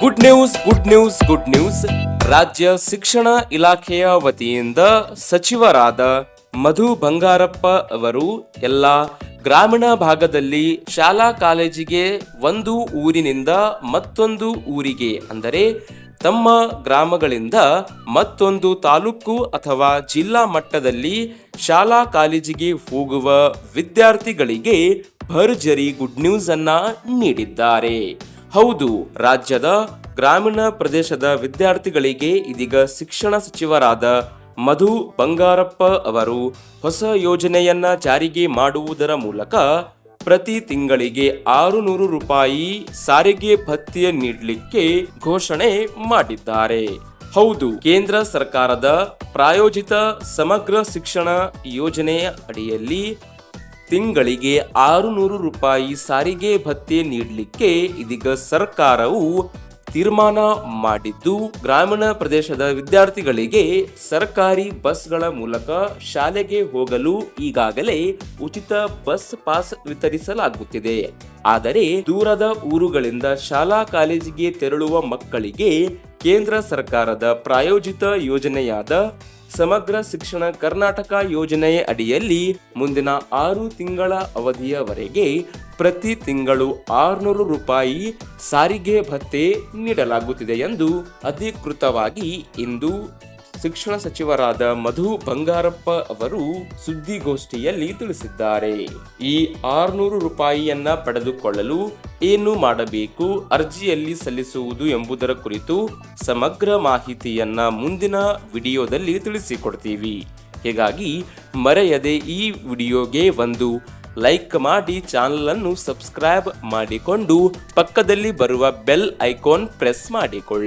Good news good news good news ರಾಜ್ಯ ಶಿಕ್ಷಣ ಇಲಾಖೆಯ ವತಿಯಿಂದ ಸಚಿವರಾದ ಮಧು ಬಂಗಾರಪ್ಪ ಅವರು ಎಲ್ಲ ಗ್ರಾಮೀಣ ಭಾಗದಲ್ಲಿ ಶಾಲಾ ಕಾಲೇಜಿಗೆ ಒಂದು ಊರಿನಿಂದ ಮತ್ತೊಂದು ಊರಿಗೆ, ಅಂದರೆ ತಮ್ಮ ಗ್ರಾಮಗಳಿಂದ ಮತ್ತೊಂದು ತಾಲೂಕು ಅಥವಾ ಜಿಲ್ಲಾ ಮಟ್ಟದಲ್ಲಿ ಶಾಲಾ ಕಾಲೇಜಿಗೆ ಹೋಗುವ ವಿದ್ಯಾರ್ಥಿಗಳಿಗೆ ಭರ್ಜರಿ ಗುಡ್ ನ್ಯೂಸ್ ಅನ್ನ ನೀಡಿದ್ದಾರೆ. ಹೌದು, ರಾಜ್ಯದ ಗ್ರಾಮೀಣ ಪ್ರದೇಶದ ವಿದ್ಯಾರ್ಥಿಗಳಿಗೆ ಇದೀಗ ಶಿಕ್ಷಣ ಸಚಿವರಾದ ಮಧು ಬಂಗಾರಪ್ಪ ಅವರು ಹೊಸ ಯೋಜನೆಯನ್ನ ಜಾರಿಗೆ ಮಾಡುವುದರ ಮೂಲಕ ಪ್ರತಿ ತಿಂಗಳಿಗೆ ಆರು ನೂರು ರೂಪಾಯಿ ಸಾರಿಗೆ ಭತ್ಯೆ ನೀಡಲಿಕ್ಕೆ ಘೋಷಣೆ ಮಾಡಿದ್ದಾರೆ. ಹೌದು, ಕೇಂದ್ರ ಸರ್ಕಾರದ ಪ್ರಾಯೋಜಿತ ಸಮಗ್ರ ಶಿಕ್ಷಣ ಯೋಜನೆಯ ಅಡಿಯಲ್ಲಿ ತಿಂಗಳಿಗೆ ಆರು ನೂರು ರೂಪಾಯಿ ಸಾರಿಗೆ ಭತ್ಯೆ ನೀಡಲಿಕ್ಕೆ ಇದೀಗ ಸರ್ಕಾರವು ತೀರ್ಮಾನ ಮಾಡಿದ್ದು, ಗ್ರಾಮೀಣ ಪ್ರದೇಶದ ವಿದ್ಯಾರ್ಥಿಗಳಿಗೆ ಸರ್ಕಾರಿ ಬಸ್ಗಳ ಮೂಲಕ ಶಾಲೆಗೆ ಹೋಗಲು ಈಗಾಗಲೇ ಉಚಿತ ಬಸ್ ಪಾಸ್ ವಿತರಿಸಲಾಗುತ್ತಿದೆ. ಆದರೆ ದೂರದ ಊರುಗಳಿಂದ ಶಾಲಾ ಕಾಲೇಜಿಗೆ ತೆರಳುವ ಮಕ್ಕಳಿಗೆ ಕೇಂದ್ರ ಸರ್ಕಾರದ ಪ್ರಾಯೋಜಿತ ಯೋಜನೆಯಾದ ಸಮಗ್ರ ಶಿಕ್ಷಣ ಕರ್ನಾಟಕ ಯೋಜನೆಯ ಅಡಿಯಲ್ಲಿ ಮುಂದಿನ ಆರು ತಿಂಗಳ ಅವಧಿಯವರೆಗೆ ಪ್ರತಿ ತಿಂಗಳು ಆರುನೂರು ರೂಪಾಯಿ ಸಾರಿಗೆ ಭತ್ತೆ ನೀಡಲಾಗುತ್ತಿದೆ ಎಂದು ಅಧಿಕೃತವಾಗಿ ಇಂದು ಶಿಕ್ಷಣ ಸಚಿವರಾದ ಮಧು ಬಂಗಾರಪ್ಪ ಅವರು ಸುದ್ದಿಗೋಷ್ಠಿಯಲ್ಲಿ ತಿಳಿಸಿದ್ದಾರೆ. ಈ ಆರ್ನೂರು ರೂಪಾಯಿಯನ್ನ ಪಡೆದುಕೊಳ್ಳಲು ಏನು ಮಾಡಬೇಕು, ಅರ್ಜಿಯಲ್ಲಿ ಸಲ್ಲಿಸುವುದು ಎಂಬುದರ ಕುರಿತು ಸಮಗ್ರ ಮಾಹಿತಿಯನ್ನ ಮುಂದಿನ ವಿಡಿಯೋದಲ್ಲಿ ತಿಳಿಸಿಕೊಡ್ತೀವಿ. ಹೀಗಾಗಿ ಮರೆಯದೆ ಈ ವಿಡಿಯೋಗೆ ಒಂದು ಲೈಕ್ ಮಾಡಿ ಚಾನಲ್ ಅನ್ನು ಸಬ್ಸ್ಕ್ರೈಬ್ ಮಾಡಿಕೊಂಡು ಪಕ್ಕದಲ್ಲಿ ಬರುವ ಬೆಲ್ ಐಕಾನ್ ಪ್ರೆಸ್ ಮಾಡಿಕೊಳ್ಳಿ.